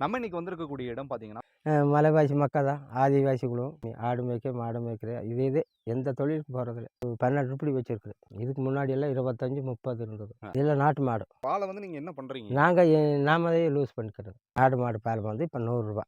நம்ம இன்னைக்கு வந்திருக்கக்கூடிய இடம் பார்த்தீங்கன்னா மலைவாசி மக்கள் தான் ஆதிவாசிகளும் ஆடு மேய்க்க மாடு மேய்க்கிற இது இது எந்த தொழிலுக்கு போகிறதில்ல பன்னெண்டு ரூபாய் வச்சிருக்குது. இதுக்கு முன்னாடி எல்லாம் இருபத்தஞ்சி முப்பது இருந்தது. இதில் நாட்டு மாடு. பாலை வந்து நீங்க என்ன பண்றீங்க? நாங்கள் நாமளே லூஸ் பண்ணிக்கிறது. ஆடு மாடு பால் வந்து இப்போ நூறுரூவா.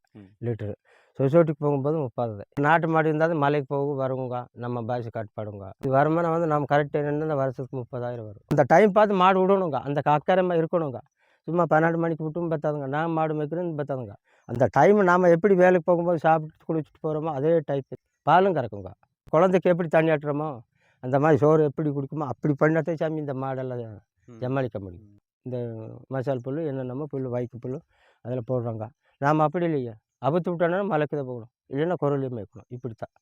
லிட்டரு. சொசைட்டிக்கு போகும்போது முப்பது நாட்டு மாடு இருந்தாலும் மலைக்கு போகும் வருங்க. நம்ம பாய்ச்சி கட்டுப்பாடுங்க. இது வருமானம் வந்து நம்ம கரெக்ட் என்னென்ன வருஷத்துக்கு முப்பதாயிரம் வரும். அந்த டைம் பார்த்து மாடு விடணுங்க. அந்த அக்கறைமா இருக்கணுங்க. சும்மா பன்னெண்டு மணிக்கு விட்டும் பத்தாதுங்க. நான் மாடு மேய்க்கிறேன்னு பத்தாதுங்க. அந்த டைம் நாம் எப்படி வேலைக்கு போகும்போது சாப்பிட்டு குளிச்சுட்டு போகிறோமோ அதே டைப் பாலும் கறக்குங்க. குழந்தைக்கு எப்படி தண்ணி ஆட்டுறோமோ அந்த மாதிரி சோறு எப்படி குடிக்குமோ அப்படி பண்ணாதே சாமி இந்த மாடெல்லாம். சமாளிக்க முடியும். இந்த மசால் புல் என்னென்னமோ புல் வைக்கு புல் அதில் போடுறாங்க. நாம் அப்படி இல்லையே. அபத்து விட்டோன்னா மலைக்கு தான் போகணும். இல்லைன்னா குரலையும் மேய்க்கணும். இப்படி தான்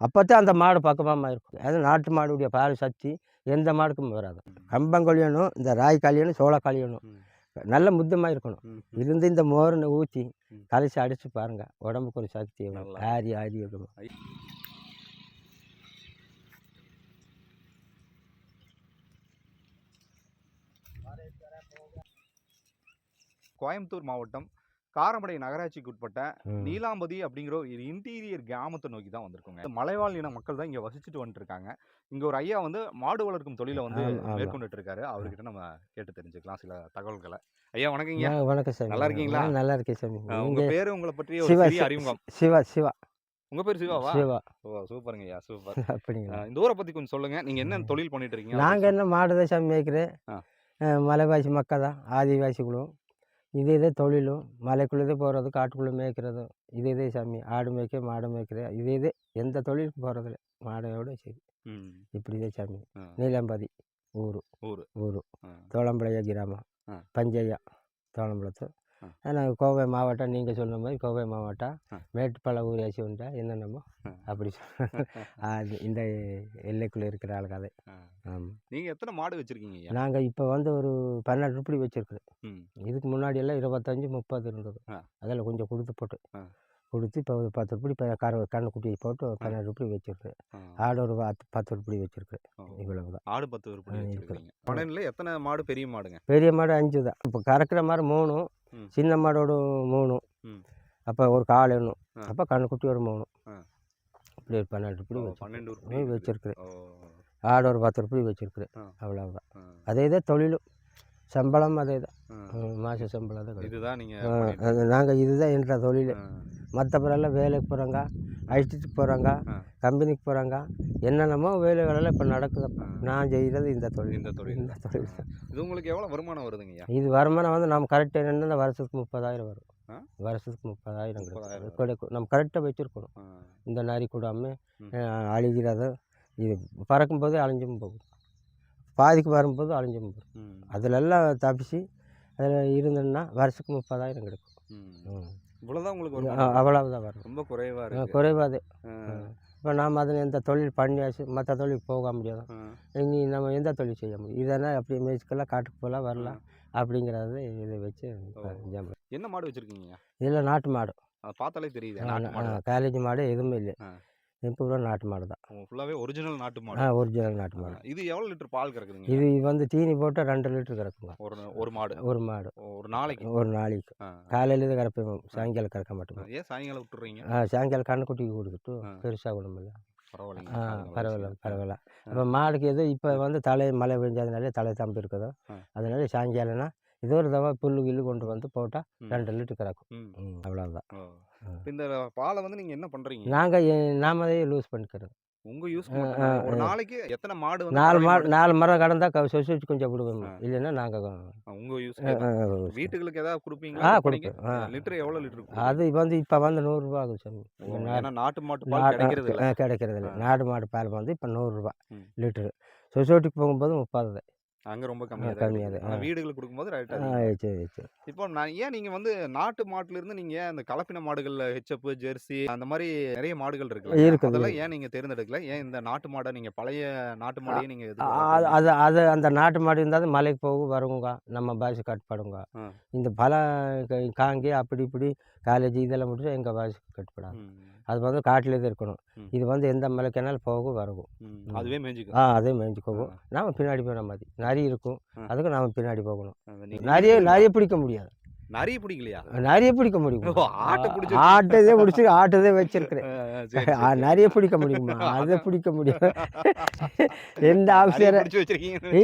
அப்போத்தான் அந்த மாடு பக்கமாக இருக்கும். அது நாட்டு மாடுடைய பால் சக்தி எந்த மாடுக்கும் வராது. கம்பங்கொழியணும் இந்த ராய் காளியணும் சோள காளியணும் ம். நல்ல முத்தமாக இருக்கணும். இருந்து இந்த மோரனை ஊற்றி. கலைச்சி அடித்து பாருங்க உடம்புக்கு ஒரு சக்தி. ஆரி ஆரி இருக்கும் கோயம்புத்தூர் மாவட்டம் காரமடை நகராட்சிக்கு உட்பட்ட. நீலாம்பதி அப்படிங்கிற ஒரு இன்டீரியர் கிராமத்தை நோக்கி தான் வந்திருக்கோங்க. மலைவாழ் இன மக்கள் தான் இங்க வசிச்சுட்டு வந்துட்டு இருக்காங்க இங்க ஒரு ஐயா வந்து மாடு வளர்க்கும் தொழிலை வந்து. மேற்கொண்டுட்டு இருக்காரு அவர்கிட்ட நம்ம கேட்டு தெரிஞ்சுக்கலாம் சில தகவல்களை. ஐயா வணக்கங்க. வண- வணக்கம் சாமி நல்லா இருக்கீங்களா? நல்லா இருக்கேன் சாமி உங்க நீங்க பேரு உங்களை பற்றி ஒரு அறிமுகம். சிவா சிவா. உங்க பேர் சிவாவா? சிவா. ஓ சூப்பருங்க ஐயா சூப்பர். அப்படிங்களா? இந்த ஊரை பத்தி கொஞ்சம் சொல்லுங்க. நீங்க என்ன தொழில் பண்ணிட்டு இருக்கீங்க? நாங்கள் என்ன மாடு தான் சாமி மேய்க்கிறேன் மலைவாசி மக்கள் தான் ஆதிவாசிகளும் இது இதே தொழிலும் மலைக்குள்ளதே போகிறது காட்டுக்குள்ளே மேய்க்கிறதும் இது இதே சாமி ஆடு மேய்க்க மாடு மேய்க்கிறேன் இது இது எந்த தொழிலுக்கு போகிறதில்ல மாடையோட சரி ம், இப்படிதே சாமி. நீலம்பதி ஊர் ஊரு. ஊர் ஆ. தோளம்பளைய கிராமம். பஞ்சையா தோளம்பலத்து ஆனால் கோவை மாவட்டம் நீங்கள் சொன்ன மாதிரி கோவை மாவட்டம். மேட்டுப்பாளைய ஊராட்சி உண்டா என்னென்னமோ. அப்படி அது இந்த எல்லைக்குள்ளே இருக்கிற ஆளுக்கு அது ஆ. ஆமாம் நீங்க எத்தனை மாடு வச்சிருக்கீங்க நாங்கள் இப்போ வந்து ஒரு பன்னெண்டு ரூபாய் வச்சுருக்குது ம், இதுக்கு முன்னாடி எல்லாம் இருபத்தஞ்சி முப்பது இருந்தது. அதில் கொஞ்சம் கொடுத்து போட்டு. கொடுத்து இப்போ ஒரு பத்து ரூபாய் இப்போ கரு கண்ணுக்குட்டி போட்டு பன்னெண்டு ரூபாய் வச்சுருக்கு. ஆடு ஒரு பத்து பத்து ரூபாய் வச்சுருக்கு ஓ. இவ்வளவு தான் ஆடு பத்து வச்சிருக்கீங்க பன்னெண்டுல எத்தனை மாடு பெரிய மாடுங்க பெரிய மாடு அஞ்சு தான் இப்போ கறக்கிற மாதிரி மூணு ம். சின்ன மாடோட மூணு. அப்போ ஒரு கால் எண்ணும். அப்போ கண்ணுக்குட்டி ஒரு மூணு. இப்படி ஒரு பன்னெண்டு ரூபாய் பன்னெண்டு உருப்படி வச்சுருக்கு இருக்குது. வச்சுருக்கு ஓ, ஆடு ஒரு பத்து ரூபாய் வச்சுருக்கு ஆ. அவ்வளவுதான். ஆ, அதே தான் தொழிலும். சம்பளம் அதே தான். மாத சம்பளம் தான் இதுதான் நீங்க நாங்கள் இதுதான் என்ற தொழில். ஆ, மற்றபடியெல்லாம் வேலைக்கு போகிறாங்க ஐடிக்கு போகிறாங்க. கம்பெனிக்கு போகிறாங்க என்னென்னமோ வேலைகளெல்லாம் இப்போ நடக்குதுப்பா ஆ. நான் செய்கிறது இந்த தொழில். இந்த தொழில். இந்த தொழில். இது உங்களுக்கு எவ்வளவு வருமானம் வருதுங்கய்யா இது வருமானம் வந்து நம்ம கரெக்டாக என்னென்ன வருஷத்துக்கு முப்பதாயிரம் வரும்? வருஷத்துக்கு முப்பதாயிரம் கிடைக்கும் நம்ம கரெக்டாக வச்சுருக்கணும். இந்த நாரி கூடாமல். அழிகிறது. இது பறக்கும்போது அழிஞ்சும் போகும் பாதிக்கு வரும்போது அழிஞ்சும் போகும் அதிலெல்லாம் தப்பிச்சு அதில் இருந்தோம்னா வருஷத்துக்கு முப்பதாயிரம் கிடைக்கும். இவ்வளவுதான் உங்களுக்கு அவ்வளவுதான் வரும். ரொம்ப குறைவா ஆ, இருக்கு. குறைவாது. இப்போ நாம் அதில் எந்த தொழில் பண்ணியாச்சு மற்ற தொழில் போக முடியாது. இனி நம்ம எந்த தொழில் செய்ய முடியும்? இதெல்லாம் அப்படியே மேய்ச்சிக்கலாம் காட்டுக்கு போகலாம் வரலாம் அப்படிங்கிறத இதை வச்சு என்ன மாடு வச்சிருக்கீங்க? இதில் நாட்டு மாடு. பார்த்தாலே தெரியுது. காலேஜ் மாடு எதுவுமே இல்லை. இப்போ கூட நாட்டு மாடு தான். ஃபுல்லாவே ஒரிஜினல் நாட்டு ஆ மாடு. ஒரிஜினல் நாட்டு ஆ, மாடு. இது எவ்வளவு லிட்டர் பால் கறக்குதுங்க? இது வந்து தீனி போட்டால் ரெண்டு லிட்டர் கறக்குங்க. ஒரு ஒரு மாடு. ஒரு மாடு. ஒரு நாளைக்கு? ஒரு நாளைக்கு. ஆ. காலையில தான் கறப்பேன் சாயங்காலம் கறக்க மாட்டோம். ஏன் சாயங்காலம் விட்டுறீங்க? ஆ சாயங்காலம் கண்ணுக்குட்டிக்கு கொடுத்துட்டு ஆ. பெருசாக விடுமில்ல பரவாயில்லைங்க ஆ பரவாயில்ல. பரவாயில்ல. இப்போ மாடுக்கு எது இப்போ வந்து தலை மழை பெஞ்சதுனாலே தலை தம்பி இருக்குதோ ஆ. அதனால சாயங்காலம்னா இது ஒரு தவா புல்லு கில்லு கொண்டு வந்து போட்டால். ரெண்டு லிட்டர் கறக்கும். அவ்வளோதான். ஆ. இப்ப இந்த பாலை வந்து நீங்க என்ன பண்றீங்க? நாங்கள் நாமளே லூஸ் பண்ணிக்கிறது உங்க யூஸ் ஆ, ஆ, ஒரு ஆ. நாளைக்கு எத்தனை மாடு வந்து நாலு மாடு நாலு மரம் கடந்தா சொசைட்டி கொஞ்சம் விடுவோம். ஆ. இல்லைன்னா நாங்கள் ஆ, உங்க யூஸ் வீட்டுகளுக்கு ஏதாவது ஆ, கொடுப்பீங்களா கொடுப்பேன். ஆ. லிட்டர் எவ்வளவு லிட்டர் அது வந்து இப்போ வந்து நூறுரூவா ஆகுது சாமி. ஏன்னா நாட்டு மாட்டு பால் கிடைக்கிறது இல்ல. ஆ, கிடைக்கிறது இல்லை. ஆ. நாடு மாடு பால் வந்து இப்போ நூறுரூவா ம். லிட்டரு. சொசைட்டிக்கு போகும்போது முப்பது அங்க ரொம்ப கம்மியா தான் கம்மியா இருக்குது. தான். ஆனா வீடுகளுக்கு கொடுக்கும்போது ரைட் ஆ சரி சரி இப்போ நான் ஏன் நீங்க வந்து நாட்டு மாட்டுல இருந்து நீங்க ஏன் அந்த கலப்பின மாடுகள்ல ஹெச்எப் ஜெர்சி அந்த மாதிரி நிறைய மாடுகள் இருக்குல்ல அதெல்லாம் ஏன் நீங்க தேர்ந்தெடுக்கல? ஏன் இந்த நாட்டு மாடை நீங்க பழைய நாட்டு மாடையே நீங்க அது? அது அந்த நாட்டு மாடு இருந்தால் மலைக்கு போகும் வருங்க. நம்ம பாஷை கட்டுப்படுங்க. இந்த பல காங்கி அப்படி இப்படி காலேஜ் இதெல்லாம் முடிச்சு எங்கள் பாஷை கட்டுப்படாது அது வந்து காட்டிலே தான் இருக்கணும். இது வந்து எந்த மலைக்குனாலும் போகும் வரும் ம், ம். அதுவே மேய்ஞ்சிக்கும் ஆ அதே மேய்ஞ்சி போகும் நாம பின்னாடி போகிற மாதிரி. நரி இருக்கும். அதுக்கு நாம பின்னாடி போகணும். நிறைய நிறைய பிடிக்க முடியாது. நிறைய பிடிக்கலையா நிறைய பிடிக்க முடியும் ஆட்டதே பிடிச்சி ஆட்டதே வச்சிருக்கிறேன் நிறைய பிடிக்க முடியுமா அதை பிடிக்க முடியும் எந்த ஆஃபீஸரை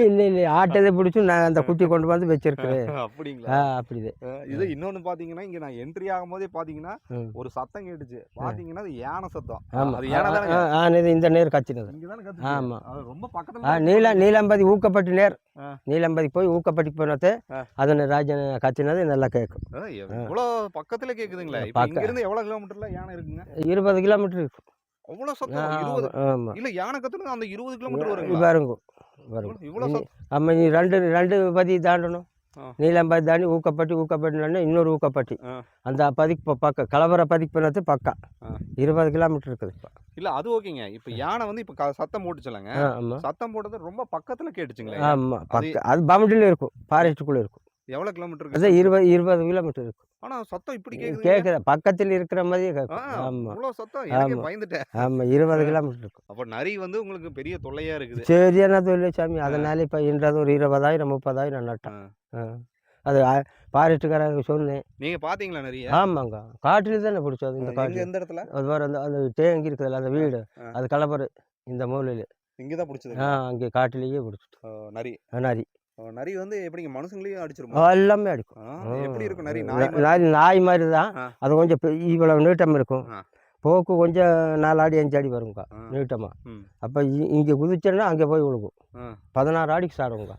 இல்லை இல்லை ஆட்டதே பிடிச்சி நான் அந்த குட்டி கொண்டு வந்து வச்சிருக்கிறேன் அப்படிங்களா அப்படிதே இது இன்னொன்னு பாத்தீங்கன்னா இங்க நான் என்ட்ரி ஆகும்போதே பாத்தீங்கன்னா ம். ஒரு சத்தம் கேட்டுச்சு பாத்தீங்கன்னா அது யானை சத்தம் ஆமாம் அது யானை தானே ஆ இது இந்த நேர் கச்சினது இங்க தானே ஆமா. அது ரொம்ப பக்கத்துல நீல நீலம்பதி ஊக்கப்பட்டு நேர் நீலம்பதி போய் போனது ஆ. அதனை ராஜன் கச்சினது நல்லா கேட்கும் ஆ, இவ்வளவு பக்கத்துல இங்க இருந்து எவ்வளவு கிலோமீட்டர்ல யானை இருக்குங்க? இருபது கிலோமீட்டர் இருக்கும். அவ்வளவு சத்தம்? இல்ல யானை கத்துறது அந்த இருபது கிலோமீட்டர் வருங்களா? வருங்க. இனி- சத்தம் ஆமாம் நீ ரெண்டு ரெண்டு பதி தாண்டணும். நீலம்பதி தாண்டி ஊக்கப்பட்டி ஊக்கப்பட்டினா இன்னொரு ஊக்கப்பட்டி. அந்த பதிக்கு பக்கம் கலவர பதிக்கு போனது பக்கம் ஆ. இருபது கிலோமீட்டர் இருக்குது இப்போ. இல்ல அது ஓகேங்க. இப்ப யானை வந்து இப்ப சத்தம் போட்டுச்சுலங்க சத்தம் போட்டது ரொம்ப பக்கத்துல கேட்டுச்சுங்களே. ஆமாம் பக்கம் அது பவுண்டரியில் இருக்கும் ஃபாரஸ்ட்டுக்குள்ளே இருக்கும். எவ்வளவு கிலோமீட்டர் அது இருபது இருபது கிலோமீட்டர் இருக்கும். ஆனா சத்தம் இப்படி கேட்குது பக்கத்தில் இருக்கிற கேட்கும் ஆமாம் சத்தம். எனக்கே. பயந்துட்டேன். ஆமாம் இருபது கிலோமீட்டர் இருக்கும். அப்ப நரி வந்து உங்களுக்கு பெரிய தொல்லையா இருக்குது. சரியான தொழில் சாமி. அதனால இப்போ இன்றது ஒரு இருபதாயிரம் முப்பதாயிரம் நட்டேன். அது ஃபாரஸ்ட்டுக்காரங்க சொன்னேன். நீங்க பாத்தீங்களா நிறைய ஆமாங்க. காட்டில் தானே பிடிச்சது இந்த காட்டில் எந்த இடத்துல? அது வேறு அந்த அந்த டேங்கி இருக்குதுல்ல அந்த வீடு. அது கலப்பரு இந்த மூலையில். இங்கதான் பிடிச்சது ஆ அங்கே காட்டிலேயே பிடிச்சிட்டு. நரி. நரி. நரி வந்து எப்படிங்க மனுஷங்களையும் அடிச்சிருமா எல்லாமே அடிக்கும் எப்படி இருக்கும் நரி நாய்? நாய் மாதிரி தான். அது கொஞ்சம் இவ்வளவு நீட்டம் இருக்கும். போக்கு கொஞ்சம் நாலு அடி அஞ்சு அடி வருங்க. நீட்டமாக. அப்போ இங்கே குதிச்சேன்னா அங்கே போய் விழுகும். பதினாறு அடிக்கு சாடுங்க.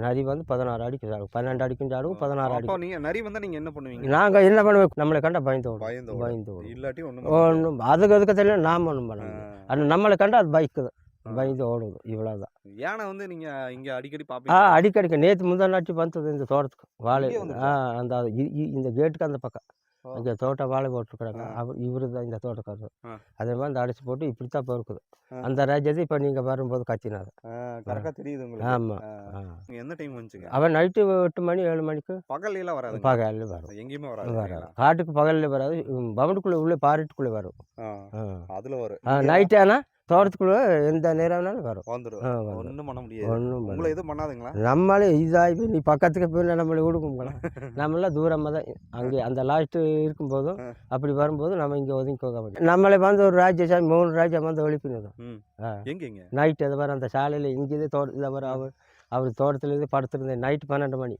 நரி வந்து பதினாறு அடிக்கு சாடும் பன்னெண்டு அடிக்கும் சாடும் பதினாறு அடிக்கும் நீங்க நரி வந்தா நீங்க என்ன பண்ணுவீங்க நாங்கள் என்ன பண்ணுவோம் நம்மளை கண்டா பயந்து ஓடும் பயந்து ஓடும் இல்லாட்டி ஒண்ணும் ஒன்றும் அதுக்கு அதுக்கு தெரியல நாம் ஒன்றும் பண்ண முடியாது ஆ. அது நம்மளை கண்டா அது பைக்குது ஆ. பயந்து ஓடுது. இவ்வளோதான் யானை வந்து நீங்க இங்க அடிக்கடி ஆ பாப்பீங்க அடிக்கடிக்கு. நேற்று முந்தா நாட்டி வந்தது இந்த தோட்டத்துக்கு. வாழை? ஆ அந்த இந்த கேட்டுக்கு அந்த பக்கம். அங்கே தோட்டம் வாழை போட்டிருக்கிறாங்க. ஆ. அவர் இவரு தான் இந்த தோட்டக்காரர். ஆ. அதே மாதிரி அந்த அடிச்சு போட்டு இப்படி தான் பொறுக்குது. ஆ. அந்த ராஜ்யத்தை இப்போ நீங்கள் வரும்போது கத்தினாரு. கரெக்டா தெரியுது உங்களுக்கு. ஆமாம் ஆ. எந்த டைம் வந்துச்சுங்க? அவன் நைட்டு எட்டு மணி ஏழு மணிக்கு பகல்ல வராது பகலில் வரும். எங்கேயுமே வராது வராது. காட்டுக்கு பகலில் வராது. பவுண்டுக்குள்ளே உள்ளே பாரிட்டுக்குள்ளே வரும். ஆ, ஆ. அதுல வரும். ஆ நைட் ஆனால் தோட்டத்துக்குள்ளே எந்த நேரம் வேணாலும் வரும். வந்துடும் ஒண்ணும் பண்ண முடியாது. ஒன்றும் உங்களை எதுவும் பண்ணாதுங்களா? நம்மளே இதாகி நீ பக்கத்துக்கு போய் நம்மளை விடுக்குங்களா நம்மளாம் தூரமாக தான் அங்கே அந்த லாஸ்ட்டு இருக்கும்போதும். அப்படி வரும்போது நம்ம இங்கே ஒதுங்கி போக முடியும் நம்மளே வந்து ஒரு ராஜ்ய சாமி மூணு ராஜ்யம் வந்து ஒழிப்பினது ம். ஆ. எங்கெங்க நைட் எதை வர அந்த சாலையில் இங்கேயே தோட்ட இதை வர அவர் அவர் தோட்டத்துலேருந்து படுத்திருந்தேன் நைட்டு பன்னெண்டு மணி.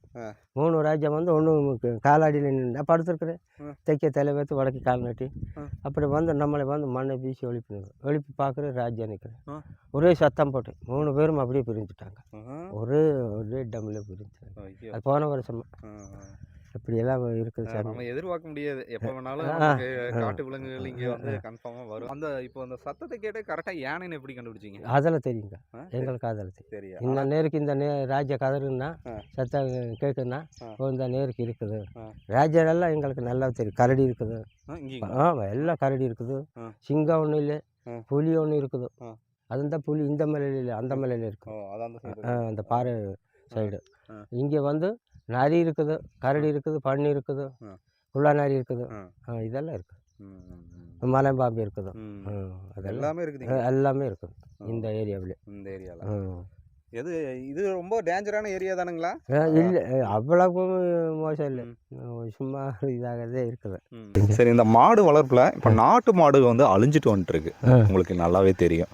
மூணு ராஜ்யம் வந்து ஒன்று காலாடியில் நின்று. படுத்துருக்குறேன் தெற்கே தலை வைத்து வடக்கு கால் நட்டி. அப்படி வந்து நம்மளை வந்து மண்ணை வீசி ஒழிப்பினது ஒழிப்பு பார்க்குற ராஜ்யம் நிற்கிறேன். ஒரே சத்தம் போட்டு மூணு பேரும் அப்படியே பிரிஞ்சுட்டாங்க. ஒரே ஒரே டம்மில் பிரிஞ்சுட்டாங்க. அது போன வருஷம் ஆ, ஆ. இப்படியெல்லாம் இருக்குது ஆ, சாமி. நம்ம எதிர்பார்க்க முடியாது. எப்ப வேணாலும் ஆ, ஆ. காட்டு விலங்குகள் இங்க வந்து கன்ஃபார்மா வரும். அந்த இப்போ அந்த சத்தத்தை கேட்டு கரெக்டா யானைன்னு எப்படி கண்டுபிடிச்சீங்க? அதெல்லாம் தெரியுங்க. ஆ, எங்களுக்கு அதெல்லாம் தெரியும். இந்த நேருக்கு இந்த நே ராஜ்ய கதறுன்னா ஆ. சத்தம் கேட்குன்னா ஆ. இந்த நேருக்கு இருக்குது. ஆ. ராஜ்யெல்லாம் எங்களுக்கு நல்லா தெரியும். கரடி இருக்குது. ஆமாம் எல்லாம் கரடி இருக்குது. ஆ. சிங்கம் ஒன்றும் இல்லை ஆ. புலி ஒன்று இருக்குது. ஆ. அதுதான் புலி இந்த மலையில் இல்லை அந்த மலையில் இருக்கு. ஓ அதான் அந்த ஆ, பாறை சைடு ஆ. இங்கே வந்து நரி இருக்குது கரடி இருக்குது பன்னி இருக்குது. குள்ளா நரி இருக்குது. இதெல்லாம் இருக்குது. ம், ம், ம். மலைம்பாம்பு இருக்குது. அதெல்லாம். இருக்குது எல்லாமே இருக்குது. இந்த ஏரியாவில். இந்த ஏரியால. எது இது ரொம்ப டேஞ்சரான ஏரியா தானுங்களா? இல்லை அவ்வளவு மோசம் இல்லை. சும்மா இதாகவே இருக்குது. சரி இந்த மாடு வளர்ப்புல இப்ப நாட்டு மாடுகள் வந்து அழிஞ்சிட்டு வந்துட்டு இருக்கு ஆ. உங்களுக்கு நல்லாவே தெரியும்.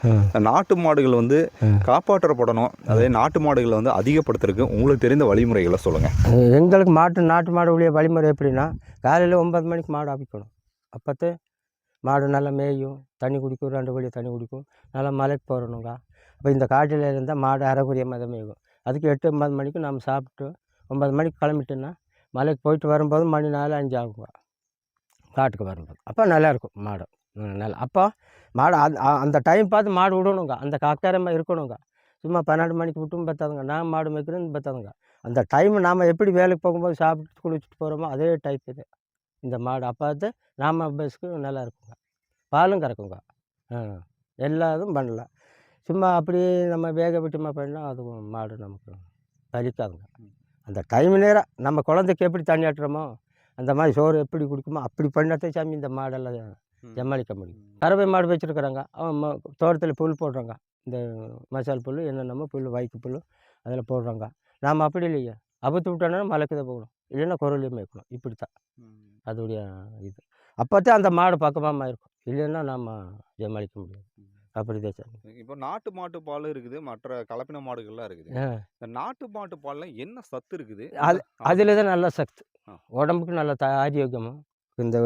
நாட்டு மாடுகள் வந்து. காப்பாற்றப்படணும். அதே நாட்டு மாடுகளை வந்து அதிகப்படுத்துறதுக்கு உங்களுக்கு தெரிந்த வழிமுறைகளை சொல்லுங்க. எங்களுக்கு மாட்டு நாட்டு மாடு உடைய வழிமுறை எப்படின்னா காலையில் ஒன்பது மணிக்கு மாடு அவிக்கணும் அப்போத்து மாடு நல்லா மேயும் தண்ணி குடிக்கும் ரெண்டு வழியாக தண்ணி குடிக்கும் நல்லா மலைக்கு போகிறணுங்க அப்போ இந்த காட்டில் இருந்தால் மாடு அரைக்குரிய மதம் மேயும். அதுக்கு எட்டு ஒன்பது மணிக்கு நம்ம சாப்பிட்டு ஒன்பது மணிக்கு கிளம்பிட்டோன்னா மலைக்கு போயிட்டு வரும்போது மணி நாலு அஞ்சு ஆகுங்க காட்டுக்கு வரும்போது. அப்போ நல்லாயிருக்கும் மாடு. நல்லா. அப்போ மாடு அந்த அந்த டைம் பார்த்து மாடு விடணுங்க அந்த காக்காரமாக இருக்கணுங்க சும்மா பன்னெண்டு மணிக்கு விட்டும் பத்தாதுங்க. நான் மாடு மேய்க்கிறேன்னு பத்தாதுங்க. அந்த டைம் நாம் எப்படி வேலைக்கு போகும்போது சாப்பிட்டு குளிச்சுட்டு போகிறோமோ அதே டைப் இது. இந்த மாடு. அப்போ நாம் பஸ்ஸுக்கு நல்லா இருக்குங்க பாலும் கறக்குங்க. எல்லா இதுவும் பண்ணலாம் சும்மா அப்படியே நம்ம வேக விட்டுமா பண்ணால் அது மாடு நமக்கு பலிக்காதுங்க. அந்த டைம் நேரம் நம்ம குழந்தைக்கு எப்படி தண்ணி ஆட்டுறோமோ அந்த மாதிரி சோறு எப்படி குடிக்குமோ அப்படி பண்ணாதே சாமி இந்த மாடெல்லாம் சமாளிக்க முடியும். கறவை மாடு வச்சுருக்குறாங்க. அவன் தோட்டத்தில் புல் போடுறாங்க. இந்த மசால் புல் என்னென்னமோ புல் வைக்கு புல் அதில் போடுறாங்க. நாம் அப்படி இல்லையே. அபத்து விட்டோன்னா மலைக்கு தான் போகணும். இல்லைன்னா குரலையும் மேய்க்கணும். இப்படி தான். அதோடைய இது. அப்போ தான் அந்த மாடு பக்கமாக இருக்கும். இல்லைன்னா நம்ம ஜமாளிக்க முடியாது. அப்படி தான் சார். இப்போ நாட்டு மாட்டு பால் இருக்குது. மற்ற கலப்பின மாடுகள்லாம் இருக்குது. இந்த நாட்டு மாட்டு பால்ல என்ன சத்து இருக்குது? அது-. அதில் தான் நல்ல சக்தி ஆ. உடம்புக்கு நல்ல த ஆரோக்கியமும் இந்த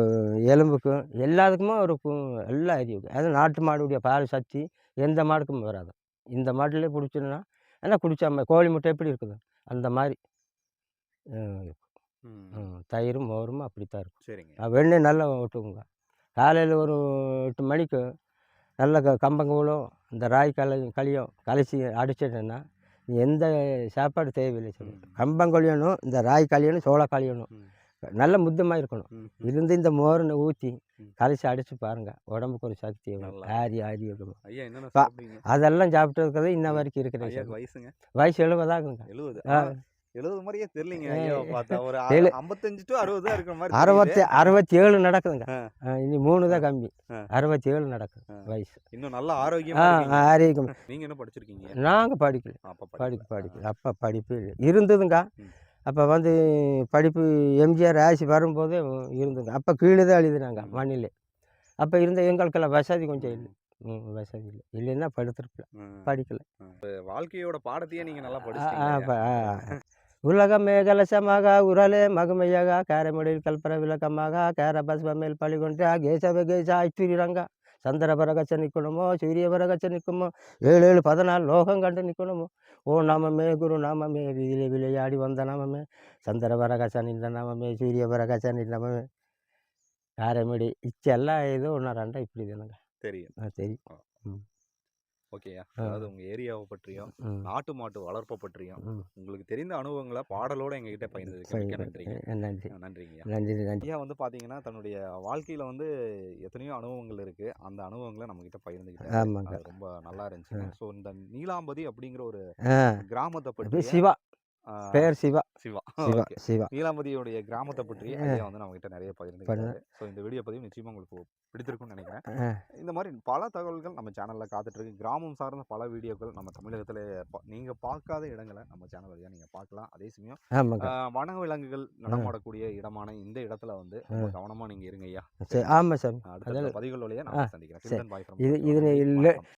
எலும்புக்கும் எல்லாத்துக்குமே ஒரு கு- எல்லா ஆரோக்கியம். அது நாட்டு மாடுடைய பால் சக்தி எந்த மாடுக்கும் வராது. இந்த மாட்டிலே பிடிச்சோன்னா ஏன்னா குடிச்சா கோழி முட்டை எப்படி இருக்குது? அந்த மாதிரி. தயிரும் மோரும் அப்படித்தான் இருக்கும். சரிங்க. வெண்ணெய் நல்லா ஊட்டுவோங்க காலையில் ஒரு எட்டு மணிக்கு நல்ல க கம்பங்கூழும் இந்த ராய் களி களியும் கலைச்சி அடிச்சிட்டேன்னா எந்த சாப்பாடு தேவையில்லை சொல்லு ம். கம்பங்கொழியணும் இந்த ராய் களியணும் சோள களியணும். நல்ல முத்தமாக இருக்கணும். இருந்து இந்த மோரனை ஊற்றி. கலைச்சி அடிச்சு பாருங்க. உடம்புக்கு ஒரு சக்தி. ஆரி ஆரி அதெல்லாம் சாப்பிட்டு இன்ன வரைக்கும் இருக்கிறேன் வயசுங்க. வயசு எழுபதாகுங்க எழுபது. எழுபது மாதிரியே தெரியலீங்க. பார்த்தா ஒரு. ஐம்பத்தஞ்சு டு அறுபது இருக்கிற மாதிரி அறுபத்தி. அறுபத்தி ஏழு நடக்குதுங்க. இனி மூணு தான் கம்மி. அறுபத்தி ஏழு நடக்குது. வயசு. இன்னும் நல்ல ஆரோக்கியமா. ஆரோக்கியம். நீங்க என்ன படிச்சிருக்கீங்க? நாங்கள் படிக்கல. அப்ப படிக்க படிக்கல. அப்போ படிப்பு இருந்ததுங்க. அப்போ வந்து படிப்பு எம்ஜிஆர் ஆசி வரும்போதே இருந்ததுங்க அப்போ கீழே தான் எழுதினாங்க. மண்ணில். அப்போ இருந்த எங்களுக்கெல்லாம் வசதி கொஞ்சம் இல்லை. வசதி இல்லை. இல்லைன்னா படுத்துருப்பல ம். படிக்கல. வாழ்க்கையோட பாடத்தையே நீங்க நல்லா ஆ, படிச்சிட்டீங்க ஆ, ப- ஆ. உலகமே கலசமாக உரலே மகுமையாக காரமொழியில் கல்பர விளக்கமாக கேர பஸ்வ மேல் பழிகொண்டா கேசவ கேச ஐஸ்வர்யரங்க சந்திர பரகச்ச நிற்கணுமோ சூரிய பரகச்ச நிற்குமோ ஏழு ஏழு பதினாலு லோகம் கண்டு நிற்கணுமோ? ஓ நாமமே குரு நாமமே விதிலே விளையாடி வந்த நாமமே. சந்திர பரகச்ச நின்ற நாமமே சூரிய பரகச்ச நின்ற நாமமே. காரமொழி இச்செல்லாம் இது ஒன்றா ரெண்டா இப்படி தானுங்க. தெரியும். தெரியும் ஓகேயா. அதாவது உங்க ஏரியாவை பற்றியும் நாட்டு மாட்டு வளர்ப்பை பற்றியும் உங்களுக்கு தெரிந்த அனுபவங்களை பாடலோட எங்ககிட்ட பகிர்ந்ததுக்கு நன்றிங்க. நன்றி. நன்றிங்கய்யா. நன்றி நன்றி. ஐயா வந்து பாத்தீங்கன்னா தன்னுடைய வாழ்க்கையில வந்து எத்தனையோ அனுபவங்கள் இருக்கு. அந்த அனுபவங்களை நம்ம கிட்ட பகிர்ந்துக்கிட்டாரு. ஆமாங்க. அது ரொம்ப நல்லா இருந்துச்சு ஸோ இந்த நீலாம்பதி அப்படிங்கிற ஒரு கிராமத்தை பற்றி சிவா. பெயர் சிவா. சிவா. சிவா. சிவா. நீலாம்பதியோடைய கிராமத்தை பற்றி ஐயா வந்து நம்ம கிட்ட நிறைய பகிர்ந்துக்கிட்டாரு பண்ணு. ஸோ இந்த வீடியோ பதிவு நிச்சயமா உங்களுக்கு பிடித்திருக்கும்னு நினைக்கிறேன். இந்த மாதிரி பல தகவல்கள் நம்ம சேனல்ல காத்துட்டு இருக்கு. கிராமம் சார்ந்த பல வீடியோக்கள் நம்ம தமிழகத்துல ப- நீங்க பார்க்காத இடங்களை நம்ம சேனல் வழியா நீங்க பார்க்கலாம். அதே சமயம் ஆமாங்க. ஆஹ், வனவிலங்குகள் நடமாடக்கூடிய இடமான இந்த இடத்துல வந்து கவனமா நீங்க இருங்க ஐயா. சரி ஆமாம் சார். அடுத்த பதிவுகள் வழியா ஆ, நான் சந்திக்கிறேன். இது